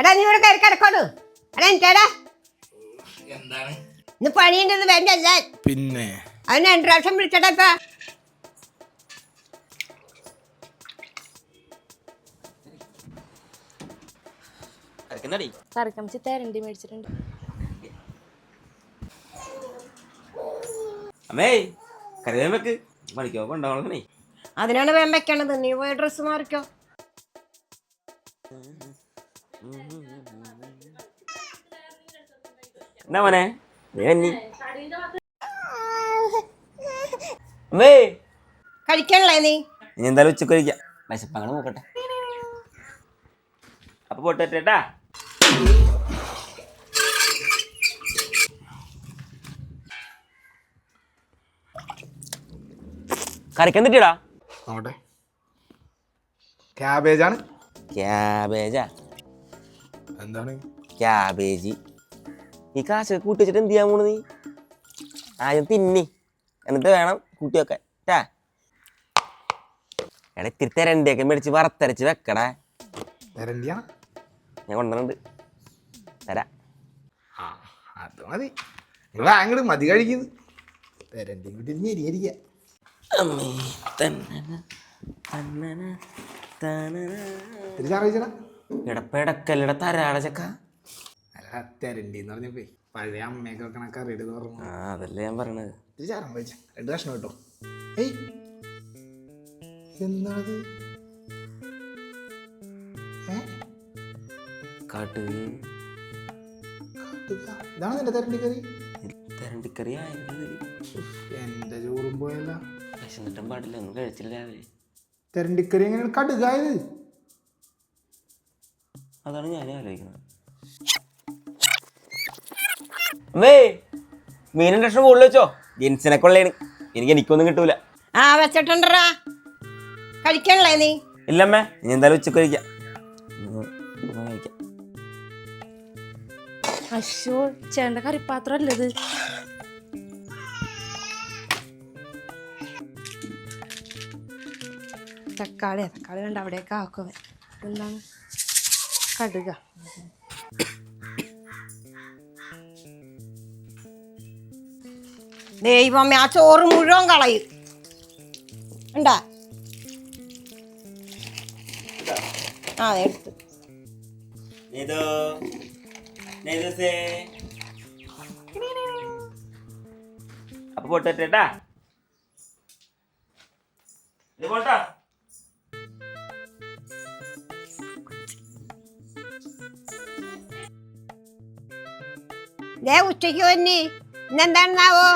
എടാ നീ ഇവിടെ കയറി കിടക്കോളൂ എടാ എനിക്കേടാ എന്താണ്? ഇന്ന് പണിയുണ്ടെന്ന് വേണ്ടല്ല പിന്നെ? അവന് രണ്ടു പ്രാവശ്യം വിളിച്ചടാ ഇപ്പൊ. കിടക്കുന്നടി കറിക്കമിച്ച് തരണ്ടി മേടിച്ചിട്ടുണ്ട്. അമ്മേ കരുതാൻ വെക്ക് പണിക്കോ കൊണ്ടാവണേ അതിനാണ് വേം വെക്കണത് നീ പോയ ഡ്രസ്സ് മാറിക്കോ. എന്നാ മോനെ? നീ വന്നി. അമ്മേ കഴിക്കണല്ലേ നീ? ഇനി എന്തായാലും ഉച്ചയ്ക്ക് കഴിക്കാം. വിശപ്പങ്ങനെ നോക്കട്ടെ. അപ്പൊ പോട്ടേട്ടാ കറിക്കാൻ തെറ്റിയടാ നോട്ടെ ക്യാബേജാണ് ക്യാബേജാ എന്താണ്? ക്യാബേജ് ഈ കാശ് കൂട്ടി വെച്ചിട്ട് എന്ത് ചെയ്യാൻ പോണു നീ? ആദ്യം തിന്നി. എന്നിട്ട് വേണം കൂട്ടി വെക്കാൻ. ട്ടാ. എടാ ഇത്തിരി തെരണ്ടിയൊക്കെ മേടിച്ച് വറുത്തരച്ച് വെക്കടാ. തെരണ്ടിയാ? ഞാൻ കൊണ്ടുവന്നുണ്ട് തരാ. ആ അത് മതി. നിങ്ങൾ അങ്ങോട്ട് മതി കഴിക്കുന്നത്. തരണ്ടിയും കൂട്ടി ഞെരിയിരിക്ക അമ്മേ തന്നന തന്നന തനന തിരിച്ചറിയിച്ചടാ എടാ പെടക്കല്ലട തരാട ചക്ക അല്ല തരണ്ടി എന്ന് പറഞ്ഞപ്പോ പഴയ അമ്മയൊക്കെ വെക്കണ കറിയുടെ ആ അതല്ലേ ഞാൻ പറയണത്. കഴിച്ച രണ്ട് കഷ്ണം കേട്ടോ ഏയ്. എന്താണത്. ഇതാണ് നിന്റെ തരണ്ടി കറി തെരണ്ടിക്കറി എന്റെ ചോറും പോയല്ല. വിശന്നിട്ടും പാടില്ല ഒന്നും കഴിച്ചില്ല രാവിലെ. തെരണ്ടിക്കറി എങ്ങനെയാണ് കടുകായത്? അതാണ് ഞാൻ ആലോചിക്കുന്നത്. അമ്മേ മീനിന്റെ ലക്ഷണം കൂടുതൽ വെച്ചോ. ജെൻസിനെ കൊള്ളയാണ് എനിക്ക് എനിക്കൊന്നും കിട്ടൂല. ആ വെച്ചിട്ടുണ്ടറാ കഴിക്കണല്ലേ നീ? ഇല്ലമ്മേ ഇനി എന്തായാലും ഉച്ചയ്ക്ക് കഴിക്കാം. കഴിക്കാം. അശോ ചേണ്ട കറിപ്പാത്രം അല്ലത് തക്കാളി തക്കാളി വേണ്ട അവിടേക്ക് ആക്കും അവൻ. എന്താണ്? കടുക. ദൈവമേ ആ ചോറ് മുഴുവൻ കളയും. ഉണ്ടാ ആ എടുത്ത്. അപ്പൊ പോട്ടെ ഇത് പോട്ടാ? ദേ ഉച്ചയ്ക്ക് വന്നി. ഇന്നെന്താണെന്നാവോ